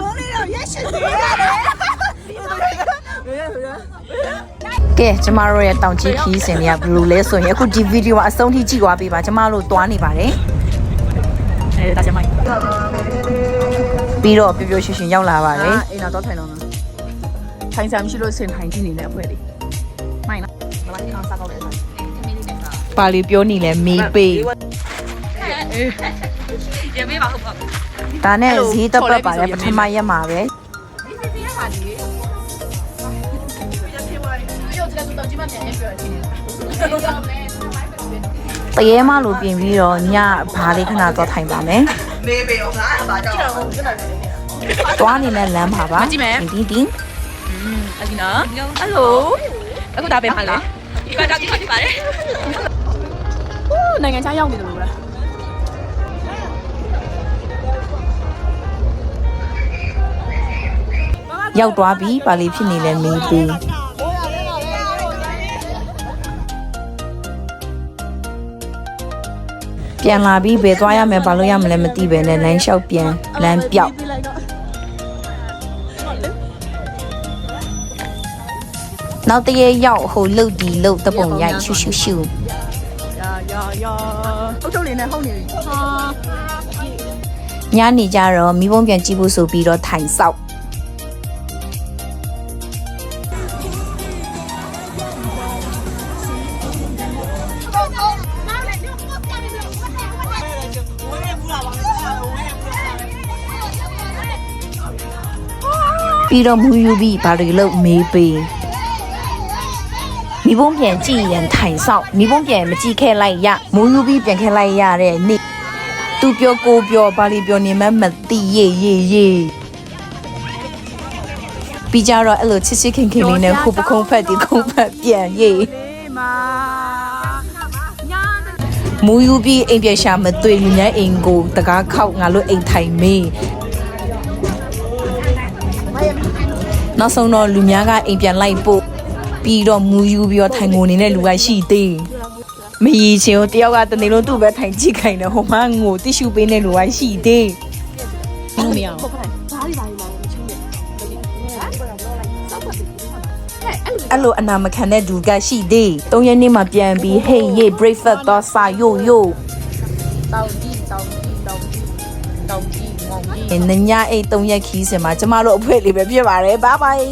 လုံးလေးတော့ရက်ရှင်သေးရတယ်ကဲကျမတို့ရဲ့တောင်ကြီးခီးစဉ်တွေကဘယ်လိုလဲဆိုရင်အခုဒီဗီဒီယိုမှာအဆုံးထိကြည့်သွားပေးပါကျမတို့သွားနေပါတယ်အဲဒါကျမကြီးပြီးတော့ပျော်ပျော်ရွှင်ရွှင်ရောက်လာပါတယ်အိမ်တော့ထိုင်တော့နော်ထိုင်စားမရှိလို့စင်ထိုင်ကြည့်နေတဲ့အဖွဲလေးမိုင်းနော်ဘာမှခန်းစားကောက်လဲပါလီပြောနေလဲမေးပေး ရမေးပါဟုတ်ပါဒါနဲ့ဈေးတက်ပတ်ပါတယ်ပထမရက်မှာပဲတရေမလို့ပြင်ပြီးတော့ညဘားလေးခဏတော့ထိုင်ပါမယ်မေးပေအောင်လားဘာကြောင့်။သွားနေတဲ့လမ်းပါပါ။တင်းတင်းအဒီနော်ဟယ်လိုအခုဒါပဲမှာလဲဒီဘက်ကကြည့်ပါလေဟိုးနိုင်ငံခြားရောက်နေတယ်လို့ ရောက်သွားပြီပါလီဖြစ်နေလဲမေးပေးပြန်လာပြီးဘယ်သွားရမယ်ဘာလို့ရမလဲမသိပဲနဲ့လမ်းလျှောက်ပြန်လမ်းပြောက်နောက်တရေရောက်ဟိုလှုပ်ဒီလှုပ်တပုံရိုက်ရှူရှူရှူယာယာယာဟုတ်ထုတ်လေးနဲ့ဟုတ်နေပြီဟာညနေကြတော့မိဘုံပြန်ကြည့်ဖို့ဆိုပြီးတော့ထိုင်ဆောက် ပြီးတော့မူယူပြီးဘာတွေလုပ်မေးပေးမိဘုံပြန်ကြည့်ရင်ထိုင်ဆောက်မိဘုံပြန်မကြည့်ခဲ့လိုက်ရမူယူပြီးပြန်ခဲ့လိုက်ရတဲ့နေ့သူပြောကိုပြောဘာလီပြောနေမှမသိရေရေရေပြီးကြတော့အဲ့လိုချစ်ချစ်ခင်ခင်လေးနဲ့ခုပခုံးဖက်ဒီခုံးဖက်ပြန်ရေလေးမာညာ မူယူပြီးအိမ်ပြန်ရှာမတွေ့လူများအိမ်ကိုတကားခောက်ငါတို့အိမ်ထိုင်မေးနောက်ဆုံးတော့လူများကအိမ်ပြန်လိုက်ပို့ပြီးတော့မူယူပြီးတော့ထိုင်ငုံနေတဲ့လူကရှိသေးမရီချင်းကိုတယောက်ကတနေ့လုံးသူ့ပဲထိုင်ကြည့်ခိုင်းတယ်ဟိုမှငိုတိရှူပေးနေလူကရှိသေးဘူးမရအောင် အဲ့လိုအနာမခံတဲ့ဒူကရှိသေး၃ရက်နေ့မှပြန်ပြီး hey ye breakfast တော့စာယိုယိုတောင်းကြည့်တောင်းကြည့်တောင်းကြည့်တောင်းကြည့်ငေါ့ကြည့်နညအိတ်၃ရက်ခီးစင်မှာကျမတို့အဖွဲလေးပဲဖြစ်ပါတယ်ဘိုင်ဘိုင်